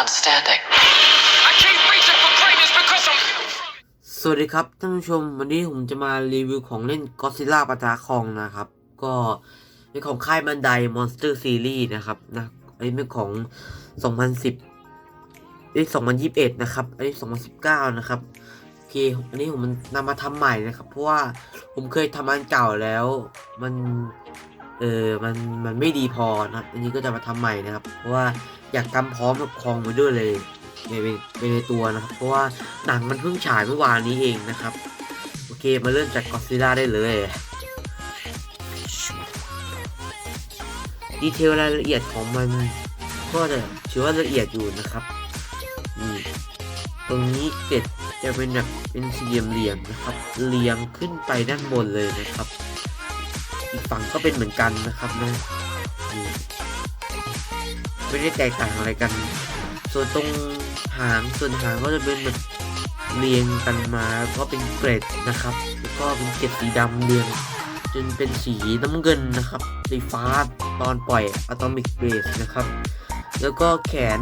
one standing. I keep reaching for greatness because I'm. สวัสดีครับท่านผู้ชมวันนี้ผมจะมารีวิวของเล่น Godzilla ปะทะคองนะครับ ก็เป็นของค่ายบันได Monster Series นะครับนะอันนี้เป็นของ 2010เอ้ย2021 นะครับ อันนี้ 2019 นะครับโอเคอันนี้ผมมันนำมาทำใหม่นะครับ เพราะว่าผมเคยทำอันเก่าแล้วมันเออมันมันไม่ดีพอนะครับอันนี้ก็จะมาทำใหม่นะครับ เพราะว่า อยากทำพร้อมกับคองไปด้วยเลยในในตัวนะครับ เพราะว่าหนังมันเพิ่งฉายเมื่อวานนี้เองนะครับ โอเคมาเริ่มจากก็ซิล่าได้เลยดีเทลรายละเอียดของมันก็จะถือว่าละเอียดอยู่นะครับนี่ตรงนี้เกล็ดจะเป็นแบบเป็นสี่เหลี่ยมๆนะครับ เรียงขึ้นไปด้านบนเลยนะครับ อีกฝั่งก็เป็นเหมือนกันนะครับนะนี่ ไม่ได้แตกต่างอะไรกัน ส่วนตรงหางส่วนหางก็จะเป็นแบบเรียงกันมาก็เป็นเกรดนะครับแล้วก็เป็นเกล็ดสีดำเรียงจนเป็นสีน้ำเงินนะครับ สีฟ้าตอนปล่อยอะตอมิกเบสนะครับ แล้วก็แขน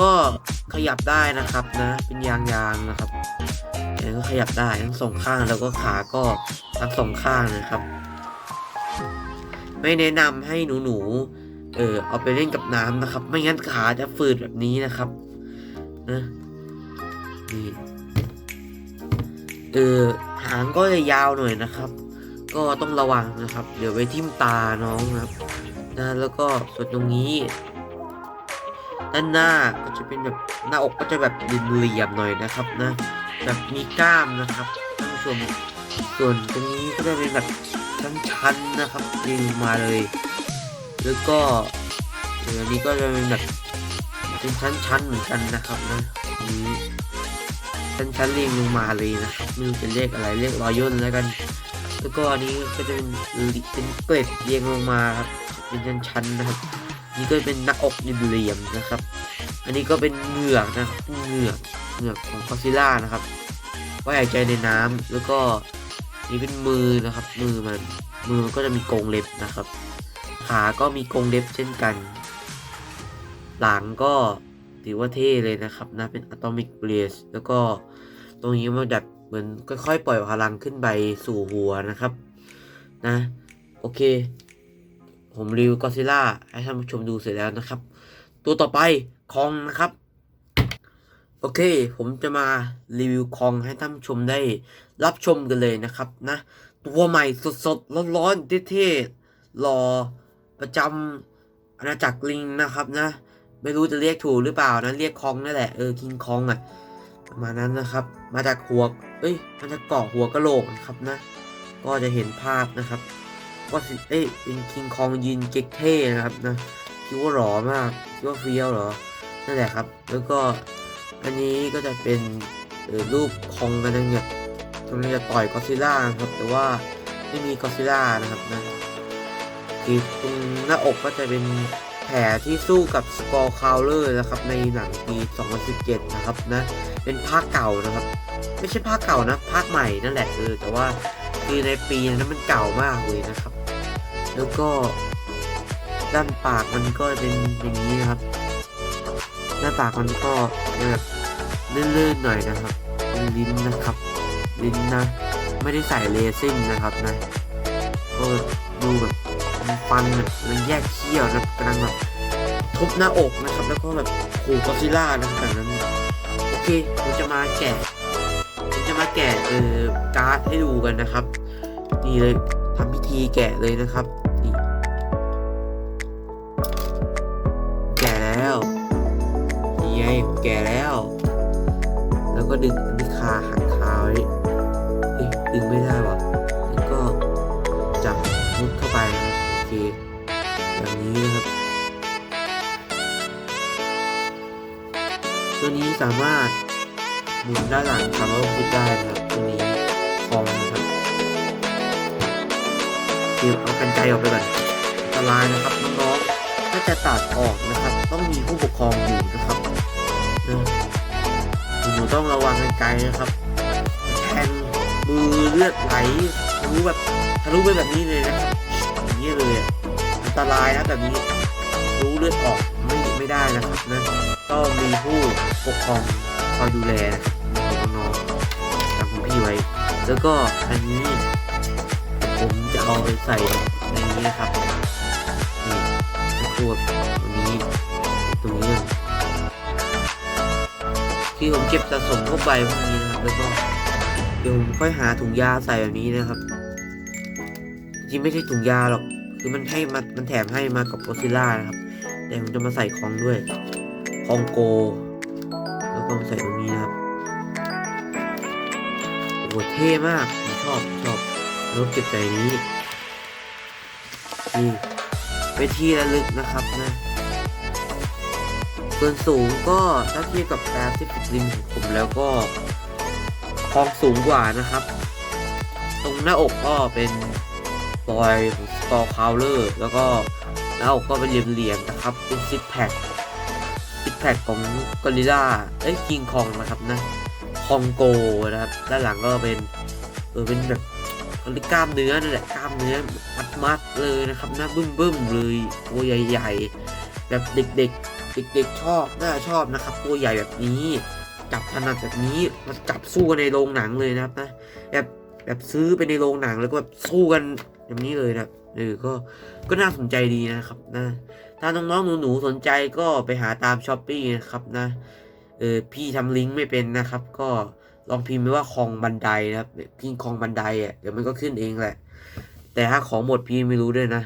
ก็ขยับได้นะครับนะเป็นยางๆนะครับแขนก็ขยับได้ทั้งสองข้างแล้วก็ขาก็ทั้งสองข้างนะครับ ไม่แนะนำให้หนูๆ เออเอาไปเล่นกับน้ำนะครับ ไม่งั้นขาจะฝืดแบบนี้นะครับนะนี่เออหางก็จะยาวหน่อยนะครับ ก็ต้องระวังนะครับ เดี๋ยวไปทิ่มตาน้องนะครับนะแล้วก็ส่วนตรงนี้ด้านหน้าก็จะเป็นแบบหน้าอกก็จะแบบเหลี่ยมหน่อยนะครับนะแบบมีกล้ามนะครับท่านผู้ชมส่วนตรงนี้ก็จะเป็นแบบชั้นๆนะครับเรียงมาเลย แล้วก็เอันนี้ก็จะเป็นแบบเป็นชั้นๆเหมือนกันนะครับนะนี้ชั้นๆเรียงลงมาเลยนะครับไม่รู้จะเรียกอะไรเรียกรอยย่นแล้วกัน แล้วก็อันนี้ก็จะเป็นเป็นเกล็ดเรียงลงมาครับเป็นชั้นๆนะครับ นี่ก็เป็นหน้าอกเหลี่ยมนะครับ อันนี้ก็เป็นเหงือกนะครับเหงือกเหงือกของคอซิล่านะครับไว้หายใจในน้ำแล้วก็นี่เป็นมือนะครับ มือมันมือมันก็จะมีกรงเล็บนะครับ ขาก็มีกรงเล็บเช่นกัน หลังก็ถือว่าเท่เลยนะครับนะเป็นอะตอมิกเบรสแล้วก็ตรงนี้มันแบบเหมือนค่อยๆ ปล่อยพลังขึ้นไปสู่หัวนะครับนะ โอเค ผมรีวิวก็ซิล่าให้ท่านผู้ชมดูเสร็จแล้วนะครับ ตัวต่อไปคองนะครับ โอเค ผมจะมารีวิวคองให้ท่านผู้ชมได้รับชมกันเลยนะครับนะ ตัวใหม่สดๆ ร้อนๆเท่ๆรอ ประจำอาณาจักรลิงนะครับนะ ไม่รู้จะเรียกถูกหรือเปล่านะ เรียกคองนั่นแหละ เออ คิงคองอะ ประมาณนั้นนะครับ มาจากหัว เอ้ยมาจากเกาะหัวกะโหลกนะครับนะ ก็จะเห็นภาพนะครับก็สิเอ้ย เป็นคิงคองยืนเก๊กเท่นะครับนะ คิดว่าหล่อมาก คิดว่าเฟี้ยวเหรอ นั่นแหละครับ แล้วก็อันนี้ก็จะเป็นรูปคองกันเนี่ยกำลังจะต่อยกอซิล่าครับ แต่ว่าไม่มีกอซิล่านะครับนะ คือตรงหน้าอกก็จะเป็นแผลที่สู้กับสกอร์คาวเลอร์นะครับในหนังปี 2017 นะครับนะเป็นภาคเก่านะครับ ไม่ใช่ภาคเก่านะภาคใหม่นั่นแหละเออแต่ว่าคือในปีนั้นมันเก่ามากเลยนะครับ แล้วก็ด้านปากมันก็เป็นอย่างนี้นะครับหน้าปากมันก็แบบเลื่อนๆหน่อยนะครับเป็นลิ้นนะครับ ลิ้นนะ ไม่ได้ใส่เลซิ่งนะครับนะก็ดูแบบ มีฟันแบบมันแยกเขี้ยวนะกำลังแบบทุบหน้าอกนะครับ แล้วก็แบบขู่กอซิล่านะแบบนั้นโอเคผมจะมาแกะผมจะมาแกะเออการ์ดให้ดูกันนะครับนี่เลยทำพิธีแกะเลยนะครับนี่แกะแล้วนี่ไงแกะแล้ว แล้วก็ดึงอันนี้คาหักคาไว้เอ้ยดึงไม่ได้ว่ะแล้วก็จับมุดเข้าไป ตัวนี้สามารถหมุนด้านหลังสามารถพุดได้นะครับตัวนี้คองนะครับเดี๋ยวเอากันไกรออกไปก่อนอันตรายนะครับน้องๆถ้าจะตัดออกนะครับ ต้องมีผู้ปกครองอยู่นะครับหนูต้องระวังกันไกรนะครับแทงมือเลือดไหลทะลุแบบทะลุไปแบบนี้เลยนะครับอย่างนี้เลยอะอันตรายนะแบบนี้รู้เลือดออก ไม่ได้นะครับนะต้องมีผู้ปกครองคอยดูแลของน้องๆจำของพี่ไว้ แล้วก็อันนี้ผมจะเอาไปใส่ในนี้นะครับนี่พวกตรงนี้ตรงนี้คือผมเก็บสะสมพวกใบพวกนี้นะครับ แล้วก็เดี๋ยวผมค่อยหาถุงยาใส่แบบนี้นะครับ จริงไม่ใช่ถุงยาหรอก คือมันให้มามันแถมให้มากับโกซิล่านะครับ แต่ผมจะมาใส่ของด้วยคองโก แล้วก็มาใส่ตรงนี้นะครับโอ้โหเท่มากผมชอบชอบแล้วเก็บใส่นี้นี่เป็นที่ระลึกนะครับนะส่วนสูงก็ถ้าเทียบกับการที่ติดริมของผมแล้วก็คองสูงกว่านะครับ ตรงหน้าอกก็เป็นบอยของสกอร์คาวเลอร์แล้วก็ หน้าอกก็เป็นเหลี่ยมๆนะครับ เป็นซิทแพคซิทแพคของกอริล่าเอ้ยคิงคองนะครับนะคองโกนะครับด้านหลังก็เป็นเออเป็นแบบเขาเรียกกล้ามเนื้อนั่นแหละกล้ามเนื้อมัดมัดเลยนะครับหน้าบึ้มบึ้มๆเลยตัวใหญ่ ๆ แบบเด็กๆ เด็กๆชอบน่าชอบนะครับ ตัวใหญ่แบบนี้จับถนัดแบบนี้มาจับสู้กันในโรงหนังเลยนะครับนะแบบแบบซื้อไปในโรงหนังแล้วก็แบบสู้กัน แบบนี้เลยนะเออก็ก็น่าสนใจดีนะครับนะถ้าน้องๆหนูๆสนใจก็ไปหาตามช้อปปี้นะครับนะเออพี่ทำลิงก์ไม่เป็นนะครับ ก็ลองพิมพ์ไปว่าคลองบันไดนะครับพิมพ์คลองบันไดอะเดี๋ยวมันก็ขึ้นเองแหละ แต่ถ้าของหมดพี่ไม่รู้ด้วยนะ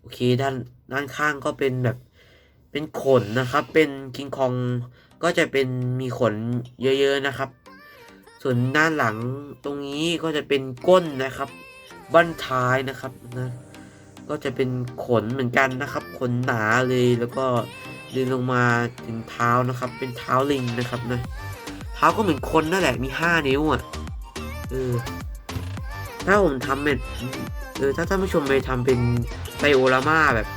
โอเคด้านด้านข้างก็เป็นแบบเป็นขนนะครับ เป็นคิงคองก็จะเป็นมีขนเยอะๆนะครับ ส่วนด้านหลังตรงนี้ก็จะเป็นก้นนะครับ บั้นท้ายนะครับนะก็จะเป็นขนเหมือนกันนะครับ ขนหนาเลยแล้วก็เดินลงมาถึงเท้านะครับ เป็นเท้าลิงนะครับนะเท้าก็เหมือนคนนั่นแหละมีห้านิ้วอะเออถ้าผมทำเป็นเออถ้าท่านผู้ชมไปทำเป็นไบโอรามาแบบ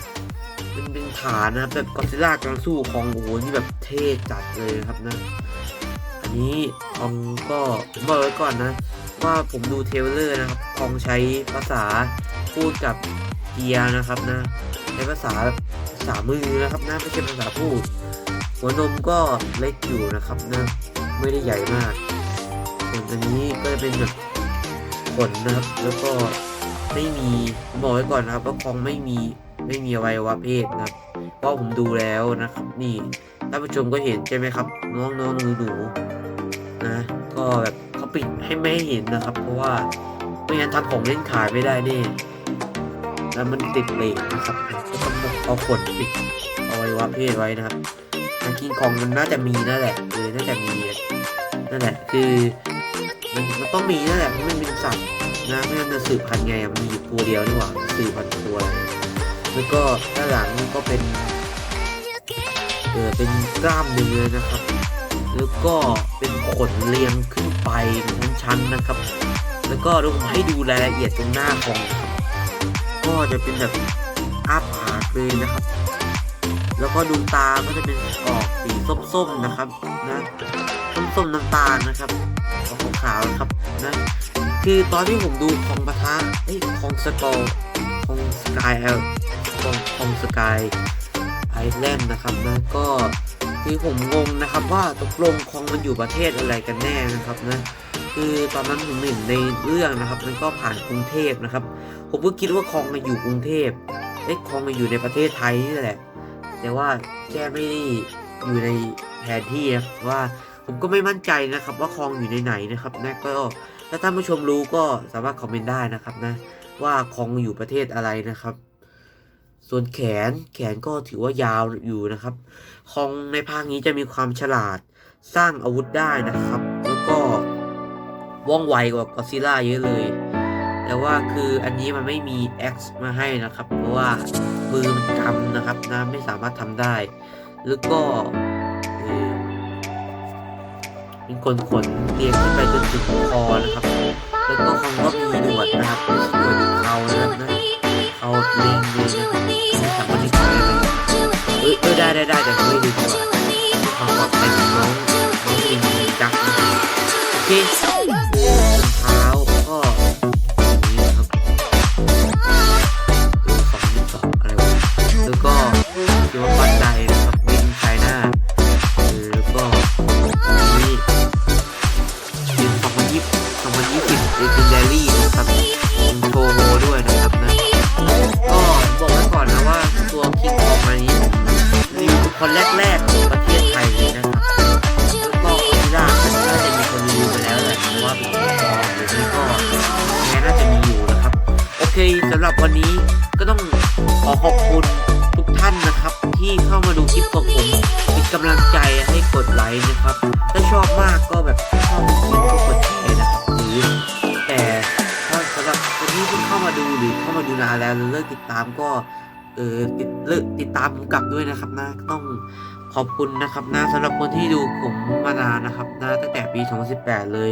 เป็นเป็นฐานนะครับแบบกอซิล่ากำลังสู้ของโอ้โหนี่แบบเท่จัดเลยครับนะ อันนี้องก็ผมบอกไว้ก่อนนะ ว่าผมดูเทเลอร์นะครับคองใช้ภาษาพูดกับเกียร์นะครับนะใช้ภาษาแบบภามือนะครับนะไม่ใช่ภาษาพูด หัวนมก็เล็กอยู่นะครับนะไม่ได้ใหญ่มากส่วนอันนี้ก็จะเป็นแบบขนนะครับแล้วก็ไม่มีบอกไว้ก่อนนะครับว่าคองไม่มีไม่มีอวัยวะเพศนะครับเพราะผมดูแล้วนะครับนี่ท่านผู้ชมก็เห็นใช่ไหมครับ น้องน้องหนูหนูๆนะก็แบบ ปิดให้ไม่ให้เห็นนะครับ เพราะว่าไม่งั้นทำของเล่นขายไม่ได้แน่แล้วมันติดเลทนะครับก็ต้องเอาขนปิดเอาไวัยวะเพศไว้นะครับทางกินของมันน่าจะมีนั่นแหละเออน่าจะมีนั่นแหละคือมันมันต้องมีนั่นแหละเพราะมันเป็นสัตว์นะไม่งั้นจะสืบพันธุ์ไงมันมีอยู่ตัวเดียวนี่หว่าสืบพันธุ์ตัวอะไรแล้วก็ด้านหลังก็เป็นเออเป็นกล้ามเนื้อนะครับ แล้วก็เป็นขนเรียงขึ้นไปเป็นชั้นนะครับ แล้วก็เราให้ดูรายละเอียดตรงหน้าของก็จะเป็นแบบอ้าปากเลยนะครับ แล้วก็ดวงตาก็จะเป็นออกสีส้มๆนะครับนะส้มๆน้ำตาลนะครับออกขาวๆนะครับนะคือตอนที่ผมดูของปะทะเอ้ยของสกอร์ของสกายเอลของของสกายไอแลนด์นะครับนะก็ คือผมงงนะครับว่าตกลงของมันอยู่ประเทศอะไรกันแน่นะครับนะคือตอนนั้นผมเห็นในเรื่องนะครับ มันก็ผ่านกรุงเทพนะครับ ผมก็คิดว่าคลองมันอยู่กรุงเทพเอ้คลองมันอยู่ในประเทศไทยนี่แหละ แต่ว่าแค่ไม่ได้อยู่ในแผนที่นะว่าผมก็ไม่มั่นใจนะครับว่าคลองอยู่ในไหนนะครับนะก็ถ้าท่านผู้ชมรู้ก็สามารถคอมเมนต์ได้นะครับนะว่าคลองอยู่ประเทศอะไรนะครับ ส่วนแขนแขนก็ถือว่ายาวอยู่นะครับ คองในภาคนี้จะมีความฉลาดสร้างอาวุธได้นะครับ แล้วก็ว่องไวกว่ากอซิล่าเยอะเลย แต่ว่าคืออันนี้มันไม่มี X มาให้นะครับ เพราะว่ามือมันกำนะครับนะไม่สามารถทำได้ แล้วก็เออเป็นคนขนเรียงขึ้นไปจนถึงคอนะครับ แล้วก็คงก็มีหนวดนะครับเป็นหนวดเขานะครับ เอาลิงเลยนะครับไม่สามารถที่จะได้ไหมเออเออได้ได้ได้แต่ไม่ดีกว่าความปลอดภัยของน้องน้องลิงจักโอเค สำหรับวันนี้ก็ต้องขอขอบคุณทุกท่านนะครับ ที่เข้ามาดูคลิปของผมเป็นกำลังใจให้กดไลค์นะครับ ถ้าชอบมากก็แบบชอบคลิปก็กดแชร์นะครับหรือแต่ถ้าสำหรับคนที่เพิ่งเข้ามาดูหรือเข้ามาดูนานแล้วเลิกติดตามก็เออติดเลิกติดตามผมกลับด้วยนะครับนะต้องขอบคุณนะครับนะสำหรับคนที่ดูผมมานานนะครับนะตั้งแต่ปี 2018 เลย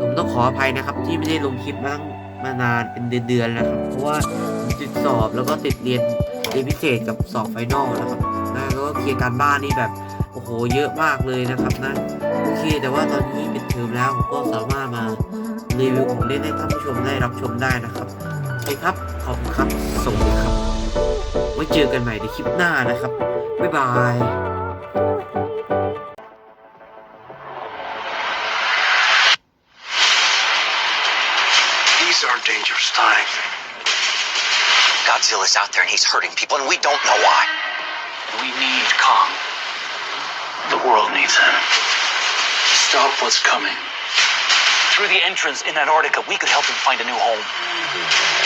ผมต้องขออภัยนะครับที่ไม่ได้ลงคลิปมาตั้ง มานานเป็นเดือนๆแล้วครับ เพราะว่าติดสอบแล้วก็ติดเรียนเรียนพิเศษกับสอบไฟนอลนะครับนะแล้วก็เคลียร์การบ้านนี่แบบโอ้โหเยอะมากเลยนะครับนะโอเค แต่ว่าตอนนี้เป็นเทอมแล้วผมก็สามารถมารีวิวของเล่นให้ท่านผู้ชมได้รับชมได้นะครับโอเคครับ ขอบคุณครับสวัสดีครับไว้เจอกันใหม่ในคลิปหน้านะครับบ๊ายบาย Godzilla's out there and he's hurting people, and we don't know why. We need Kong. The world needs him. Stop what's coming. Through the entrance in Antarctica, we could help him find a new home.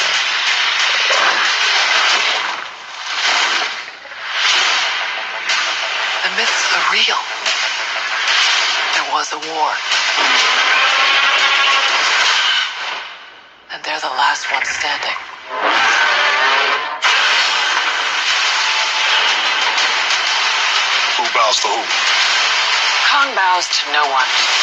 Bows to no one.